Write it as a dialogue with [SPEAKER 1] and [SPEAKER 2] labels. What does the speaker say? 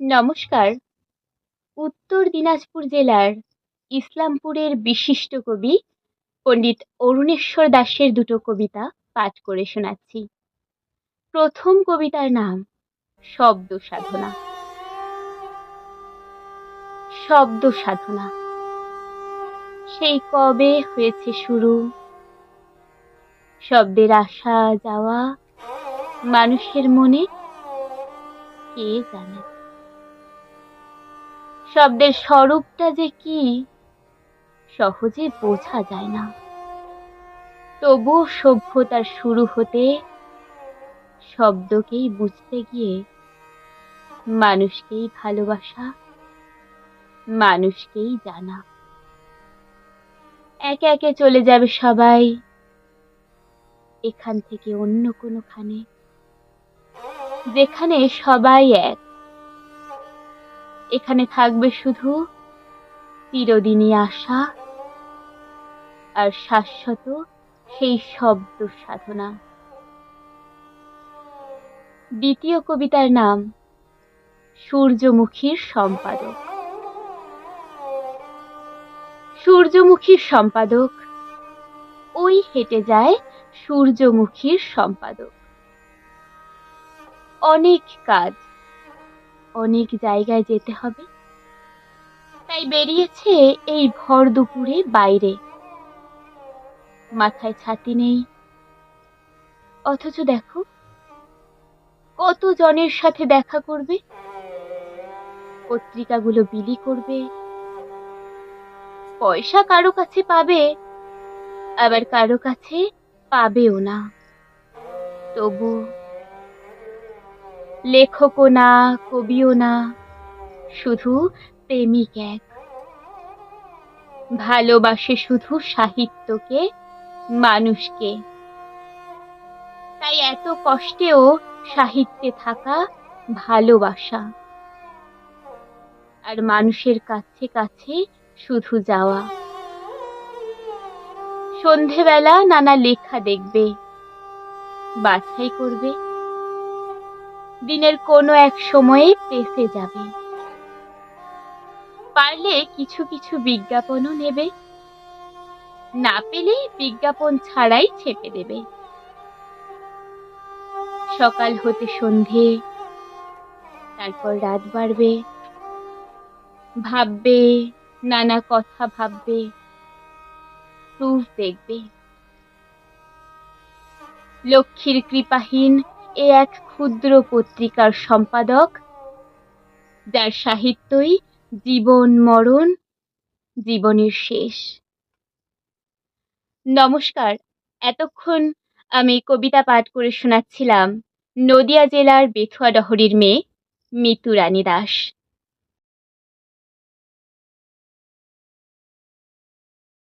[SPEAKER 1] নমস্কার। উত্তর দিনাজপুর জেলার ইসলামপুরের বিশিষ্ট কবি পণ্ডিত অরুণেশ্বর দাসের দুটো কবিতা পাঠ করে শোনাচ্ছি। প্রথম কবিতার নাম, শব্দ সাধনা। শব্দ সাধনা। সেই কবে হয়েছে শুরু? শব্দের আসা যাওয়া মানুষের মনে কে জানে? শব্দের স্বরূপটা যে কি, সহজে বোঝা যায় না। তবু সভ্যতার শুরু হতে শব্দকেই বুঝতে গিয়ে মানুষকেই ভালোবাসা, মানুষকেই জানা। একে একে চলে যাবে সবাই, এখান থেকে অন্য কোনোখানে। যেখানে সবাই এক। এখানে থাকবে শুধু চিরদিনই আশা আর শাশ্বত সেই শব্দ সাধনা দ্বিতীয় কবিতার নাম, সূর্যমুখীর সম্পাদক। সূর্যমুখীর সম্পাদক, ওই হেঁটে যায় সূর্যমুখীর সম্পাদক। অনেক কাজ অনেক জায়গায় যেতে হবে। তাই বেরিয়েছে এই ভর দুপুরে বাইরে। মাথায় ছাতি নেই। অথচ দেখো কত জনের সাথে দেখা করবে? পত্রিকাগুলো বিলি করবে। পয়সা কারও কাছে পাবে, আবার কারও কাছে পাবেও না। তবু লেখকও না, কবিও না, শুধু প্রেমিক এক। ভালোবাসে শুধু সাহিত্যকে, মানুষকে। তাই এত কষ্টেও সাহিত্যে থাকা ভালোবাসা। আর মানুষের কাছে কাছে শুধু যাওয়া। সন্ধেবেলা নানা লেখা দেখবে, বাছাই করবে। দিনের কোনো এক সময়ে প্রেসে যাবে। পারলে কিছু কিছু বিজ্ঞাপনও নেবে। না পেলে বিজ্ঞাপন ছাড়াই ছেপে দেবে। সকাল হতে সন্ধে, তারপর রাত বাড়বে। ভাববে, নানা কথা ভাববে প্রুফ দেখবে। লক্ষ্মীর কৃপাহীন এ এক ক্ষুদ্র পত্রিকার সম্পাদক। যার সাহিত্যই জীবন মরণ, জীবনের শেষ। নমস্কার, এতক্ষণ আমি কবিতা পাঠ করে শোনাচ্ছিলাম নদিয়া জেলার বেথুয়া ডহরির মেয়ে মিতু রানী দাস